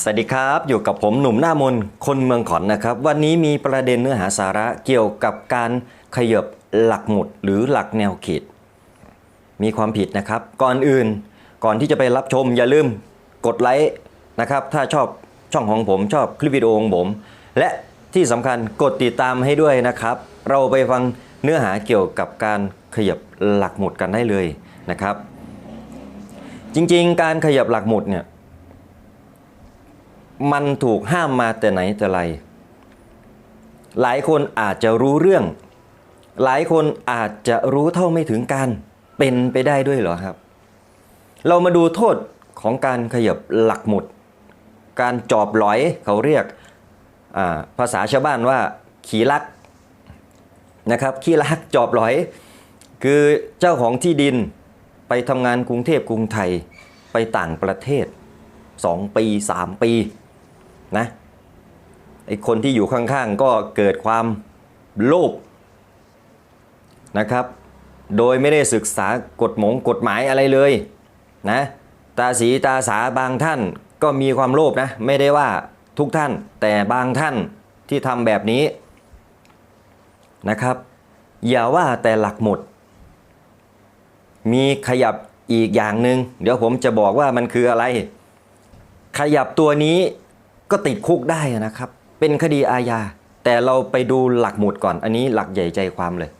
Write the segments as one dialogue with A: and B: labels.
A: สวัสดีครับ อยู่กับผมหนุ่มหน้ามนคนเมืองขอนนะครับ วันนี้มีประเด็นเนื้อหาสาระเกี่ยวกับการขยบหลักหมุดหรือหลักแนวเขตมีความผิดนะครับ ก่อนอื่นก่อนที่จะไปรับชมอย่าลืมกดไลค์นะครับ ถ้าชอบช่องของผมชอบคลิปวิดีโอของผม และที่สำคัญกดติดตามให้ด้วยนะครับ เราไปฟังเนื้อหาเกี่ยวกับการขยับหลักหมุดกันได้เลยนะครับ จริงๆ การขยับหลักหมุดเนี่ย มันถูกห้ามมาแต่ไหนแต่ไร หลายคนอาจจะรู้เรื่อง หลายคนอาจจะรู้เท่าไม่ถึงการเป็นไปได้ด้วยเหรอครับ เรามาดูโทษของการขยับหลักหมุด การจอบหลอยเขาเรียกภาษาชาวบ้านว่า ขี่ลักนะครับขี่ลักจอบหลอย คือเจ้าของที่ดินไปทำงานกรุงเทพกรุงไทยไปต่างประเทศ 2 ปี 3 ปี นะไอคนที่อยู่ข้างๆก็เกิดความโลภนะครับ โดยไม่ได้ศึกษากฎหมงกฎหมายอะไรเลยนะตาสีตาสาบางท่านก็มีความโลภนะไม่ได้ว่าทุกท่านแต่บางท่านที่ทำแบบนี้นะครับ อย่าว่าแต่หลักหมุดมีขยับอีกอย่างหนึ่งเดี๋ยวผมจะบอกว่ามันคืออะไร ขยับตัวนี้ ก็ติดคุกได้นะครับ เป็นคดีอาญา แต่เราไปดูหลักหมุดก่อน อันนี้หลักใหญ่ใจความเลย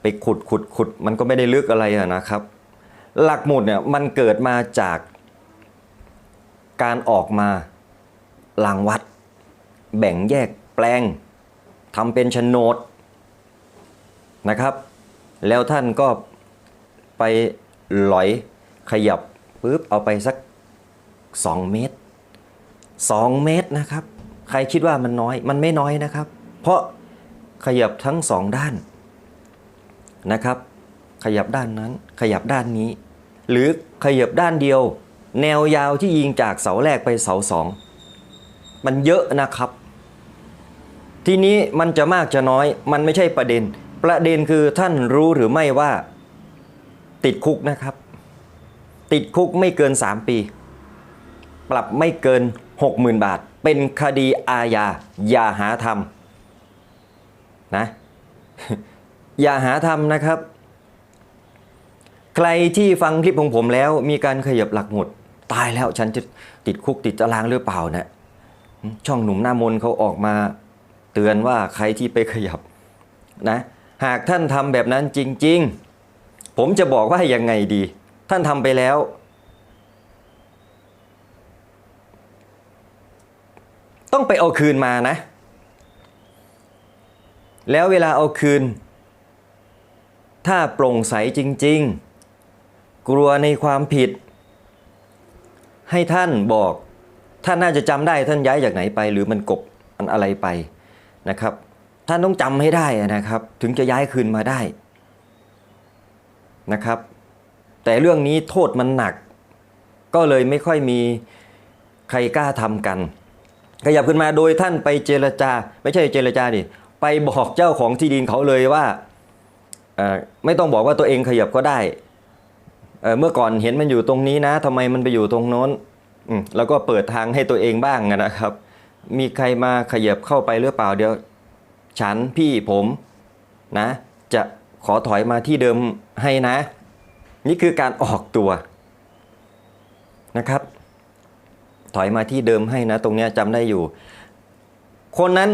A: ไปขุดขุดขุดมันก็ไม่ได้ลึกอะไรนะครับ หลักหมุดเนี่ยมันเกิดมาจากการออกมาลางวัด แบ่งแยกแปลงทำเป็นโฉนดนะครับ แล้วท่านก็ไปหลอยขยับปุ๊บเอาไปสัก 2 เมตร 2 เมตรนะครับ ใครคิดว่ามันน้อยมันไม่น้อยนะครับ เพราะขยับทั้งสองด้านนะครับ ขยับด้านนั้นขยับด้านนี้ หรือขยับด้านเดียว แนวยาวที่ยิงจากเสาแรกไปเสาสองมันเยอะนะครับ ทีนี้มันจะมากจะน้อย มันไม่ใช่ประเด็น ประเด็นคือท่านรู้หรือไม่ว่า ติดคุกนะครับ ติดคุกไม่เกิน 3 ปี ปรับไม่เกิน 60,000 บาท เป็นคดีอาญาอย่าหาทำนะอย่าหาทำนะครับ ใครที่ฟังคลิปของผมแล้วมีการขยับหลักหมุดตายแล้วฉันจะติดคุกติดตารางหรือเปล่าเนะี่ยช่องหนุ่มหน้ามนเขาออกมาเตือนว่าใครที่ไปขยับนะหากท่านทำแบบนั้นจริง ๆ ผมจะบอกว่ายังไงดี ท่านทำไปแล้ว ต้องไปเอาคืนมานะ แล้วเวลาเอาคืน ถ้าโปร่งใสจริง ๆ กลัวในความผิด ให้ท่านบอก ท่านน่าจะจำได้ท่านย้ายจากไหนไป หรือมันกบมันอะไรไปนะครับ ท่านต้องจำให้ได้นะครับ ถึงจะย้ายคืนมาได้นะครับ แต่เรื่องนี้โทษมันหนัก ก็เลยไม่ค่อยมีใครกล้าทำกัน ขยับขึ้นมาโดยท่านไปเจรจา ไม่ใช่เจรจาดิไปบอกเจ้าของที่ดินเขาเลยว่าไม่ต้องบอกว่าตัวเองขยับก็ได้เเมื่อก่อนเห็นมันอยู่ตรงนี้นะทำไมมันไปอยู่ตรงโน้นแล้วก็เปิดทางให้ตัวเองบ้างนะครับ มีใครมาขยับเข้าไปหรือเปล่าเดี๋ยว ฉันพี่ผมนะ จะขอถอยมาที่เดิมให้นะ นี่คือการออกตัวนะครับ ถอยมาที่เดิมให้นะ ตรงเนี้ยจำได้อยู่ คนนั้น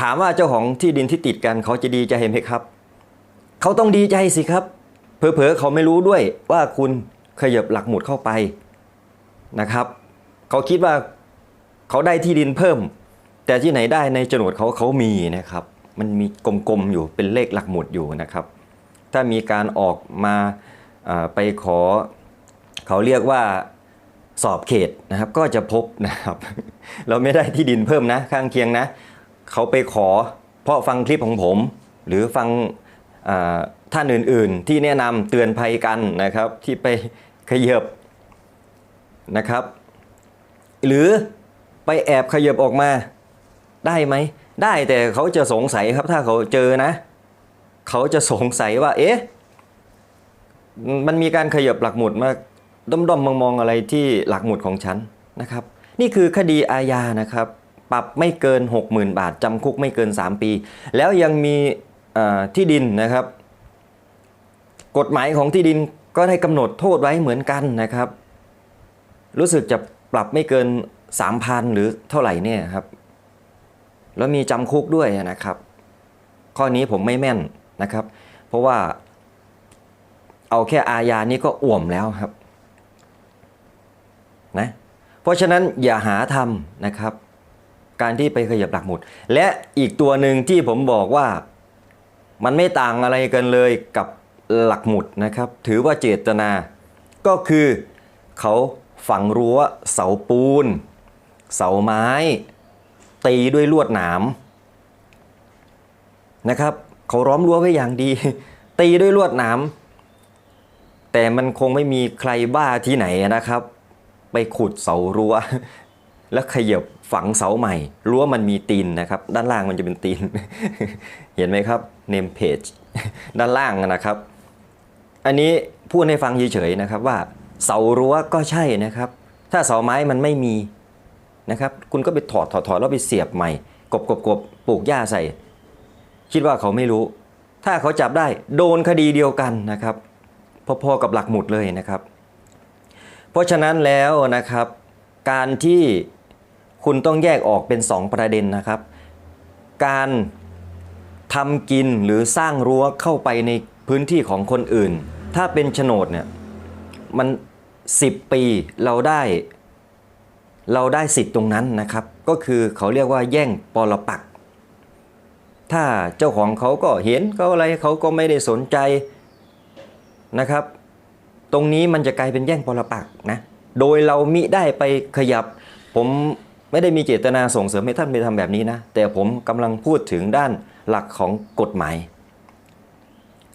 A: ถามว่าเจ้าของที่ดินที่ติดกันเขาจะดีใจไหมครับ เขาต้องดีใจสิครับ เผลอๆเขาไม่รู้ด้วยว่าคุณขยับหลักหมุดเข้าไปนะครับ เขาคิดว่าเขาได้ที่ดินเพิ่ม แต่ที่ไหนได้ในโฉนดเขาเขามีนะครับ มันมีกลมๆอยู่เป็นเลขหลักหมุดอยู่นะครับ ถ้ามีการออกมาไปขอ เขาเรียกว่า สอบเขตนะครับก็จะพบนะครับ เราไม่ได้ที่ดินเพิ่มนะข้างเคียงนะ เขาไปขอเพราะฟังคลิปของผม หรือฟังท่านอื่นๆ ที่แนะนำเตือนภัยกันนะครับ ที่ไปขยบนะครับ หรือไปแอบขยบออกมาได้ไหม ได้แต่เขาจะสงสัยครับถ้าเขาเจอนะ เขาจะสงสัยว่า เอ๊ะ มันมีการขยับหลักหมุดมา ด้อมๆมองๆอะไรที่หลักหมุดของฉันนะครับ นี่คือคดีอาญานะครับ ปรับไม่เกิน 60,000 บาทจำคุกไม่เกิน 3 ปี แล้วยังมีที่ดินนะครับ กฎหมายของที่ดินก็ได้กำหนดโทษไว้เหมือนกันนะครับ รู้สึกจะปรับไม่เกิน 3,000 หรือเท่าไหร่เนี่ยครับ แล้วมีจำคุกด้วยนะครับ ข้อนี้ผมไม่แม่นนะครับ เพราะว่าเอาแค่อาญานี่ก็อ่วมแล้วครับ นะเพราะฉะนั้นอย่าหาทำนะครับ การที่ไปขยับหลักหมุด และอีกตัวหนึ่งที่ผมบอกว่ามันไม่ต่างอะไรกันเลยกับหลักหมุดนะครับ ถือว่าเจตนา ก็คือเขาฝังรั้วเสาปูน เสาไม้ ตีด้วยลวดหนามนะครับเขาล้อมรั้วไว้อย่างดี ตีด้วยลวดหนามแต่มันคงไม่มีใครบ้าที่ไหนนะครับ ไปขุดเสารั้ว แล้วขยับฝังเสาใหม่ รั้วมันมีตีนนะครับ ด้านล่างมันจะเป็นตีน เห็นไหมครับเนมเพจด้านล่างนะครับ อันนี้พูดให้ฟังเฉยๆนะครับว่าเสารั้วก็ใช่นะครับ ถ้าเสาไม้มันไม่มีนะครับคุณก็ไปถอดถอดถอดแล้วไปเสียบใหม่ กบกบกบปลูกหญ้าใส่ คิดว่าเขาไม่รู้ ถ้าเขาจับได้โดนคดีเดียวกันนะครับ พอๆกับหลักหมุดเลยนะครับ เพราะฉะนั้นแล้วนะครับ การที่คุณต้องแยกออกเป็น 2 ประเด็นนะครับ การทำกินหรือสร้างรั้วเข้าไปในพื้นที่ของคนอื่น ถ้าเป็นโฉนดเนี่ยมัน 10 ปีเราได้ เราได้สิทธิ์ตรงนั้นนะครับ ก็คือเขาเรียกว่าแย่งปรปัก ถ้าเจ้าของเขาก็เห็นเขาอะไรเขาก็ไม่ได้สนใจนะครับ ตรงนี้มันจะกลายเป็นแย่งปรปักนะ โดยเรามิได้ไปขยับ ผมไม่ได้มีเจตนาส่งเสริมให้ท่านไปทำแบบนี้นะ แต่ผมกำลังพูดถึงด้านหลักของกฎหมาย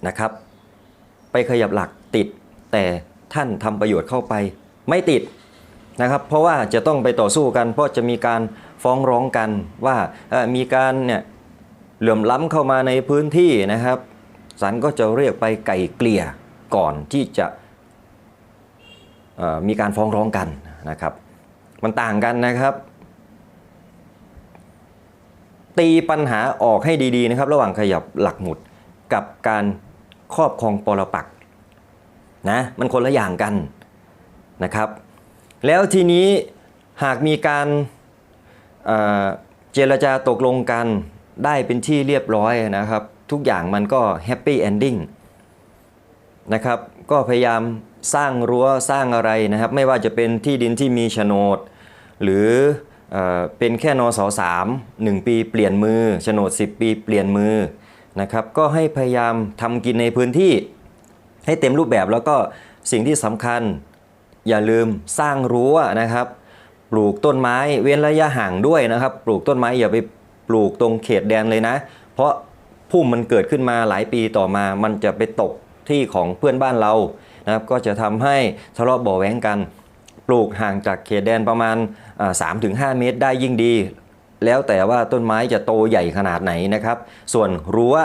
A: นะครับ ไปขยับหลักติด แต่ท่านทำประโยชน์เข้าไปไม่ติดนะครับ เพราะว่าจะต้องไปต่อสู้กัน เพราะจะมีการฟ้องร้องกันว่ามีการเนี่ยเหลื่อมล้ำเข้ามาในพื้นที่นะครับศาลก็จะเรียกไปไก่เกลี่ยก่อนที่จะ มีการฟ้องร้องกันนะครับ มันต่างกันนะครับ ตีปัญหาออกให้ดีๆนะครับ ระหว่างขยับหลักหมุดกับการครอบครองปรปักนะมันคนละอย่างกันนะครับ แล้วทีนี้หากมีการเเจรจาตกลงกันได้เป็นที่เรียบร้อยนะครับ ทุกอย่างมันก็แฮปปี้เอนดิ้งนะครับ ก็พยายาม สร้างรั้วสร้างอะไรนะครับ ไม่ว่าจะเป็นที่ดินที่มีโฉนด หรือเอเป็นแค่นสสามหนึ่งปีเปลี่ยนมือโฉนด 10 ปีเปลี่ยนมือนะครับ ก็ให้พยายามทำกินในพื้นที่ ให้เต็มรูปแบบแล้วก็สิ่งที่สำคัญ อย่าลืมสร้างรั้วนะครับ ปลูกต้นไม้เว้นระยะห่างด้วยนะครับ ปลูกต้นไม้อย่าไปปลูกตรงเขตแดนเลยนะ เพราะพุ่มมันเกิดขึ้นมาหลายปีต่อมา มันจะไปตกที่ของเพื่อนบ้านเรา นะครับก็จะทำให้ทะเลาะบาะแว้งกัน ปลูกห่างจากเขตแดนประมาณ 3-5 เมตรได้ยิ่งดี แล้วแต่ว่าต้นไม้จะโตใหญ่ขนาดไหนนะครับ ส่วนรั้ว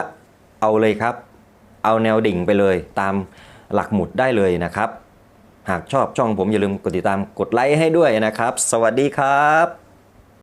A: เอาเลยครับ เอาแนวดิ่งไปเลยตามหลักหมุดได้เลยนะครับ หากชอบช่องผมอย่าลืมกดติดตามกดไลค์ให้ด้วยนะครับ สวัสดีครับ